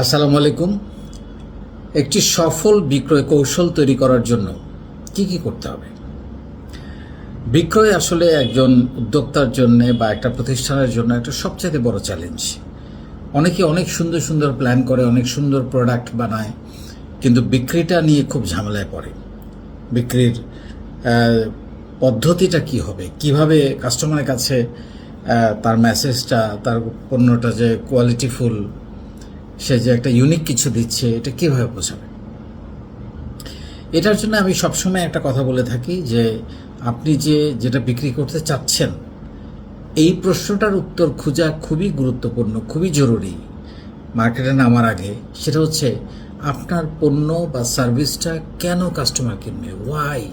আসসালামু আলাইকুম। একটি সফল বিক্রয় কৌশল তৈরি করার জন্য কি কি করতে হবে? বিক্রয় আসলে একজন উদ্যোক্তার জন্য বা একটা প্রতিষ্ঠানের জন্য একটা সবচেয়ে বড় চ্যালেঞ্জ অনেকে অনেক সুন্দর সুন্দর প্ল্যান করে, অনেক সুন্দর প্রোডাক্ট বানায়, কিন্তু বিক্রিটা নিয়ে খুব ঝামেলায় পড়ে। বিক্রির পদ্ধতিটা কি হবে? কীভাবে কাস্টমারের কাছে তার মেসেজটা তার পণ্যটা যে কোয়ালিটিফুল সে যে একটা ইউনিক কিছু দিচ্ছে, এটা কীভাবে বোঝাবে? এটার জন্য আমি সবসময় একটা কথা বলে থাকি যে আপনি যে যেটা বিক্রি করতে চাচ্ছেন, এই প্রশ্নটার উত্তর খোঁজা খুবই গুরুত্বপূর্ণ, খুবই জরুরি। মার্কেটে নামার আগে সেটা হচ্ছে আপনার পণ্য বা সার্ভিসটা কেন কাস্টমার কিনবে ওয়াই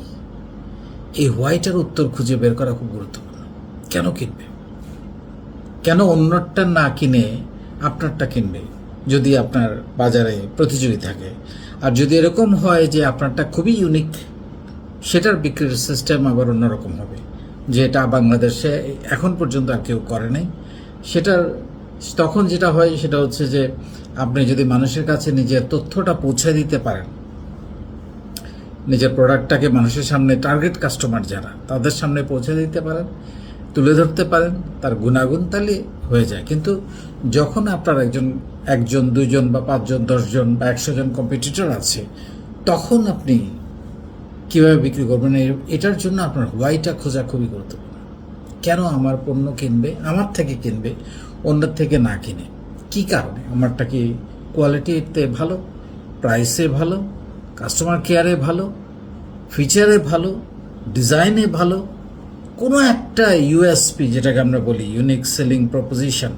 এই হোয়াইটার উত্তর খুঁজে বের করা খুব গুরুত্বপূর্ণ। কেন কিনবে? কেন অন্যটা না কিনে আপনারটা কিনবে? যদি আপনার বাজারে প্রতিযোগী থাকে। আর যদি এরকম হয় যে আপনারটা খুবই ইউনিক সেটার বিক্রির সিস্টেম আবার অন্যরকম হবে। যেটা বাংলাদেশে এখন পর্যন্ত আর কেউ করে নাই। সেটার, তখন যেটা হয় সেটা হচ্ছে যে আপনি যদি মানুষের কাছে নিজের তথ্যটা পৌঁছে দিতে পারেন, নিজের প্রোডাক্টটাকে মানুষের সামনে টার্গেট কাস্টমার যারা, তাদের সামনে পৌঁছে দিতে পারেন। তুলে ধরতে পারেন, তার গুণাগুণ তাহলে হয়ে যায়। কিন্তু যখন আপনার একজন একজন দুইজন বা পাঁচজন, দশজন বা একশো জন কম্পিটিটর আছে, তখন আপনি কীভাবে বিক্রি করবেন? এটার জন্য আপনার হোয়াইটা খোঁজা খুবই গুরুত্বপূর্ণ। কেন আমার পণ্য কিনবে? আমার থেকে কিনবে, অন্যের থেকে না কিনে? কি কারণে? আমারটা কি কোয়ালিটিতে ভালো? প্রাইসে ভালো? কাস্টমার কেয়ারে ভালো? ফিচারে ভালো? ডিজাইনে ভালো? কোনো একটা ইউএসপি যেটাকে আমরা বলি ইউনিক সেলিং প্রপোজিশন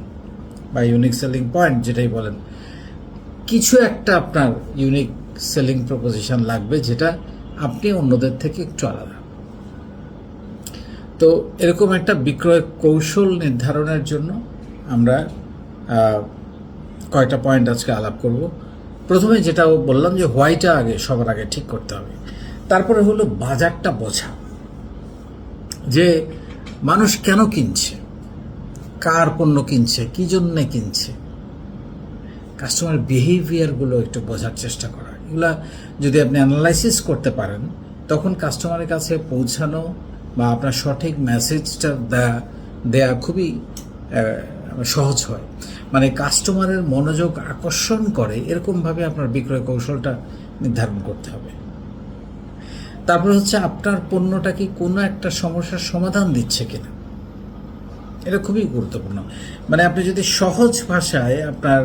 বা ইউনিক সেলিং পয়েন্ট যেটাই বলেন, কিছু একটা আপনার ইউনিক সেলিং প্রপোজিশন লাগবে যেটা আপনি অন্যদের থেকে একটু আলাদা। তো এরকম একটা বিক্রয় কৌশল নির্ধারণের জন্য আমরা কয়টা পয়েন্ট আজকে আলাপ করব। প্রথমে যেটা বললাম যে হোয়াইটা আগে, সবার আগে ঠিক করতে হবে। তারপরে হলো বাজারটা বোঝা। যে মানুষ কেন কিনছে? কার পণ্য কিনছে? কি জন্যে কিনছে? কাস্টমার বিহেভিয়ারগুলো একটু বোঝার চেষ্টা করা। এগুলা যদি আপনি অ্যানালাইসিস করতে পারেন, তখন কাস্টমারের কাছে পৌঁছানো বা আপনার সঠিক মেসেজটা দেয়া দেয়া খুবই সহজ হয়। মানে কাস্টমারের মনোযোগ আকর্ষণ করে, এরকমভাবে আপনার বিক্রয় কৌশলটা নির্ধারণ করতে হবে। তারপর হচ্ছে আপনার পণ্যটা কি কোনো একটা সমস্যার সমাধান দিচ্ছে কিনা? এটা খুবই গুরুত্বপূর্ণ। মানে আপনি যদি সহজ ভাষায় আপনার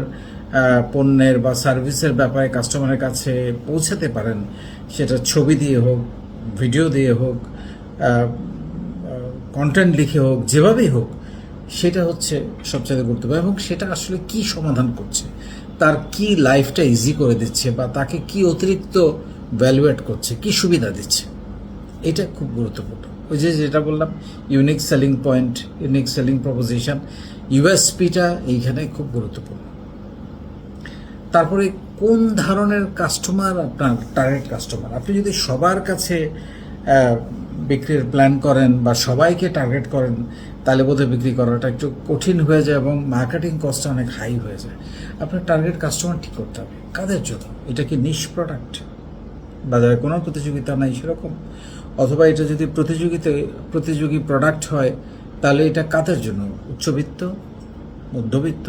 পণ্যের বা সার্ভিসের ব্যাপারে কাস্টমারের কাছে পৌঁছাতে পারেন, সেটা ছবি দিয়ে হোক, ভিডিও দিয়ে হোক কন্টেন্ট লিখে হোক, যেভাবেই হোক, সেটা হচ্ছে সবচেয়ে গুরুত্বপূর্ণ এবং সেটা আসলে কি সমাধান করছে, তার কি লাইফটা ইজি করে দিচ্ছে বা তাকে কি অতিরিক্ত ভ্যালুয়েট করছে, কি সুবিধা দিচ্ছে? এটা খুব গুরুত্বপূর্ণ। ওই যে যেটা বললাম unique selling point unique selling proposition ইউএসপিটা এইখানে খুব গুরুত্বপূর্ণ। তারপরে কোন ধরনের কাস্টমার আপনার টার্গেট কাস্টমার আপনি যদি সবার কাছে বিক্রির প্ল্যান করেন বা সবাইকে টার্গেট করেন, তাহলে বোধহয় বিক্রি করাটা একটু কঠিন হয়ে যায় এবং মার্কেটিং কস্টটা অনেক হাই হয়ে যায়। আপনার টার্গেট কাস্টমার ঠিক করতে হবে। কাদের জন্য? এটা কি নিশ প্রোডাক্ট বাজারে কোনো প্রতিযোগিতা নাই সেরকম। অথবা এটা যদি প্রতিযোগিতা, প্রতিযোগী প্রোডাক্ট হয়, তাহলে এটা কাদের জন্য? উচ্চবিত্ত, মধ্যবিত্ত,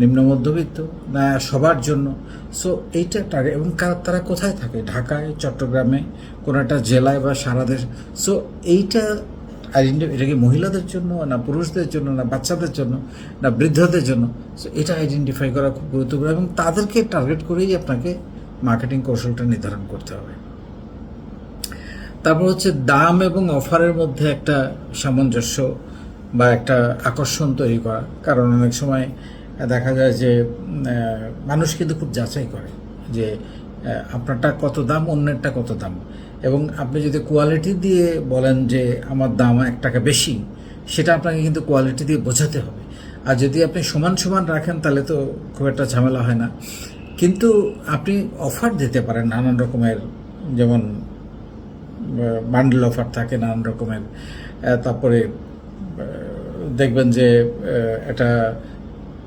নিম্ন মধ্যবিত্ত? না সবার জন্য? সো এইটা টার্গেট এবং তারা কোথায় থাকে? ঢাকায়, চট্টগ্রামে, কোনো একটা জেলায় বা সারা দেশ। সো এইটা আইডেন্টি এটা কি মহিলাদের জন্য, না পুরুষদের জন্য, না বাচ্চাদের জন্য, না বৃদ্ধদের জন্য? সো এটা আইডেন্টিফাই করা খুব গুরুত্বপূর্ণ এবং তাদেরকে টার্গেট করেই আপনাকে মার্কেটিং কৌশলটা নির্ধারণ করতে হবে। তারপর হচ্ছে দাম এবং অফারের মধ্যে একটা সামঞ্জস্য বা একটা আকর্ষণ তৈরি করা। কারণ অনেক সময় দেখা যায় যে মানুষ কিন্তু খুব যাচাই করে যে আপনারটা কত দাম, অন্যেরটা কত দাম। এবং আপনি যদি কোয়ালিটি দিয়ে বলেন যে, আমার দাম এক টাকা বেশি, সেটা আপনাকে কিন্তু কোয়ালিটি দিয়ে বোঝাতে হবে। আর যদি আপনি সমান সমান রাখেন, তাহলে তো খুব একটা ঝামেলা হয় না। কিন্তু আপনি অফার দিতে পারেন নানান রকমের, যেমন বান্ডেল অফার থাকে নানান রকমের। তারপরে দেখবেন যে একটা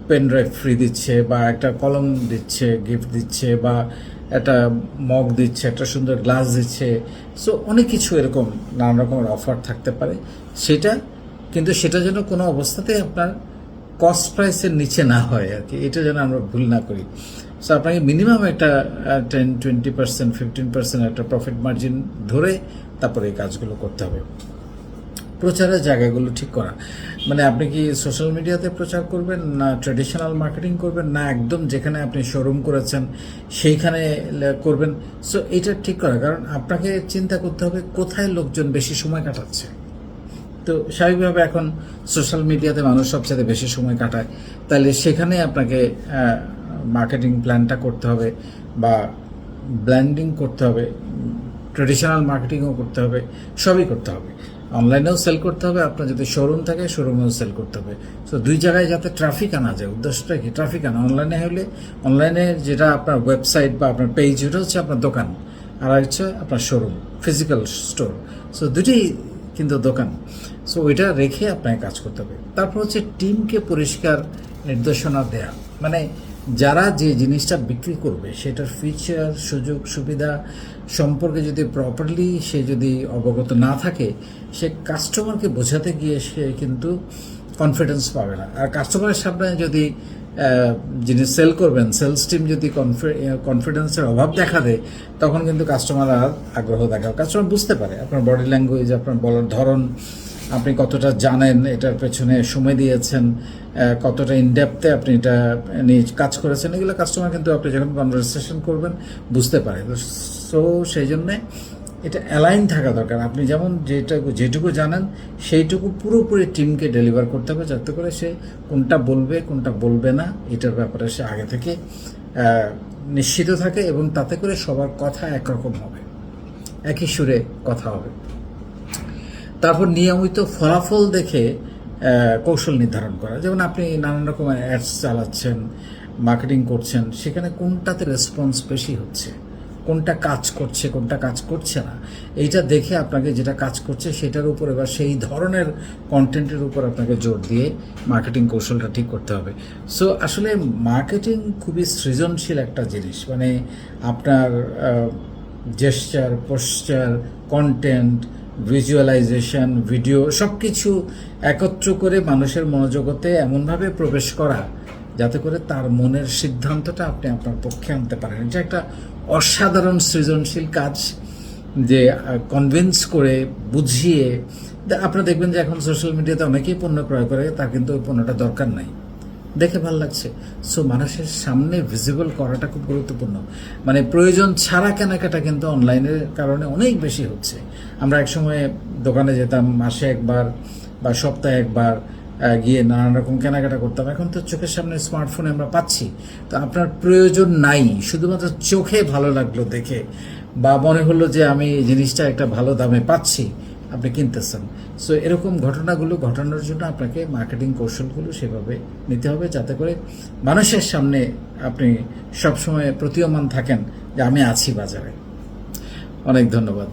পেন ড্রাইভ ফ্রি দিচ্ছে বা একটা কলম দিচ্ছে গিফট দিচ্ছে বা একটা মগ দিচ্ছে, একটা সুন্দর গ্লাস দিচ্ছে। সো অনেক কিছু এরকম নানান রকমের অফার থাকতে পারে। সেটা, কিন্তু সেটা যেন কোনো অবস্থাতেই আপনার কস্ট প্রাইসের নিচে না হয় আর কি। এটা যেন আমরা ভুল না করি। সো আপনাকে মিনিমাম একটা ten twenty percent fifteen percent একটা প্রফিট মার্জিন ধরে তারপরে এই কাজগুলো করতে হবে। প্রচারের জায়গাগুলো ঠিক করা। মানে আপনি কি সোশ্যাল মিডিয়াতে প্রচার করবেন, না ট্রেডিশনাল মার্কেটিং করবেন, না একদম যেখানে আপনি শোরুম করেছেন, সেইখানে করবেন? সো এটা ঠিক করা। কারণ আপনাকে চিন্তা করতে হবে কোথায় লোকজন বেশি সময় কাটাচ্ছে। তো, স্বাভাবিকভাবে এখন সোশ্যাল মিডিয়াতে মানুষ সবচেয়ে বেশি সময় কাটায়। তাহলে সেখানে আপনাকে মার্কেটিং প্ল্যানটা করতে হবে বা ব্ল্যান্ডিং করতে হবে ট্রেডিশনাল মার্কেটিংও করতে হবে, সবই করতে হবে। অনলাইনেও সেল করতে হবে, আপনার যদি শোরুম থাকে শোরুমেও সেল করতে হবে। তো দুই জায়গায় যাতে ট্রাফিক আনা যায়, উদ্দেশ্যটা কি? ট্রাফিক আনা। অনলাইনে হলে অনলাইনে যেটা আপনার ওয়েবসাইট বা আপনার পেজ ওটা হচ্ছে আপনার দোকান, আর হচ্ছে আপনার শোরুম ফিজিক্যাল স্টোর সো দুটি কিন্তু দোকান। সো ওইটা রেখে আপনাকে কাজ করতে হবে। তারপর হচ্ছে টিমকে পরিষ্কার নির্দেশনা দেয়া। মানে যারা যে জিনিসটা বিক্রি করবে, সেটার ফিচার সুযোগ, সুবিধা সম্পর্কে যদি প্রপারলি সে যদি অবগত না থাকে, সে কাস্টমারকে বোঝাতে গিয়ে সে কিন্তু কনফিডেন্স পাবে না। আর কাস্টমারের সামনে যদি যিনি সেল করবেন সেলস টিম যদি কনফিডেন্সের অভাব দেখা দেয়, তখন কিন্তু কাস্টমার আর আগ্রহ দেখাবে কাস্টমার বুঝতে পারে আপনার বডি ল্যাঙ্গুয়েজ আপনার বলার ধরন আপনি কতটা জানেন এটার পেছনে সময় দিয়েছেন কতটা ইনডেপথে আপনি এটা নিয়ে কাজ করেছেন, এগুলো কাস্টমার কিন্তু আপনি যখন কনভারসেশন করবেন বুঝতে পারে। সো সেই জন্যে এটা অ্যালাইন থাকা দরকার। আপনি যেমন যেটুকু যেটুকু জানেন, সেইটুকু পুরোপুরি টিমকে ডেলিভার করতে হবে যাতে করে সে কোনটা বলবে কোনটা বলবে না, এটার ব্যাপারে সে আগে থেকে নিশ্চিত থাকে এবং তাতে করে সবার কথা একরকম হবে। একই সুরে কথা হবে। তারপর নিয়মিত ফলাফল দেখে কৌশল নির্ধারণ করা। যেমন আপনি নানান রকমের অ্যাডস চালাচ্ছেন মার্কেটিং করছেন, সেখানে কোনটাতে রেসপন্স বেশি হচ্ছে? কোনটা কাজ করছে, কোনটা কাজ করছে না? এইটা দেখে আপনাকে যেটা কাজ করছে, সেটার উপর এবার সেই ধরনের কন্টেন্টের উপর আপনাকে জোর দিয়ে মার্কেটিং কৌশলটা ঠিক করতে হবে। সো আসলে মার্কেটিং খুবই সৃজনশীল একটা জিনিস। মানে আপনার gesture poster content visualisation video সব কিছু একত্র করে মানুষের মনোজগতে এমনভাবে প্রবেশ করা যাতে করে তার মনের সিদ্ধান্তটা আপনি আপনার পক্ষে আনতে পারেন। এটা একটা অসাধারণ সৃজনশীল কাজ যে কনভিন্স করে, বুঝিয়ে আপনারা দেখবেন যে এখন সোশ্যাল মিডিয়াতে অনেকেই পণ্য ক্রয় করে, তার কিন্তু ওই পণ্যটা দরকার নাই। দেখে ভালো লাগছে। সো মানুষের সামনে ভিজিবল করাটা খুব গুরুত্বপূর্ণ। মানে প্রয়োজন ছাড়া কেনাকাটা কিন্তু অনলাইনের কারণে অনেক বেশি হচ্ছে। আমরা একসময় দোকানে যেতাম, মাসে একবার বা সপ্তাহে একবার গিয়ে নানান রকম কেনাকাটা করতাম। এখন তো চোখের সামনে স্মার্টফোনে আমরা পাচ্ছি। তো আপনার প্রয়োজন নাই। শুধুমাত্র চোখে ভালো লাগল দেখে বা মনে হলো যে আমি জিনিসটা একটা ভালো দামে পাচ্ছি। আপনি কিনতেছেন। সো এরকম ঘটনাগুলো ঘটানোর জন্য আপনাকে মার্কেটিং কৌশলগুলো সেভাবে নিতে হবে যাতে করে মানুষের সামনে আপনি সবসময় প্রতীয়মান থাকেন যে আমি আছি বাজারে। অনেক ধন্যবাদ।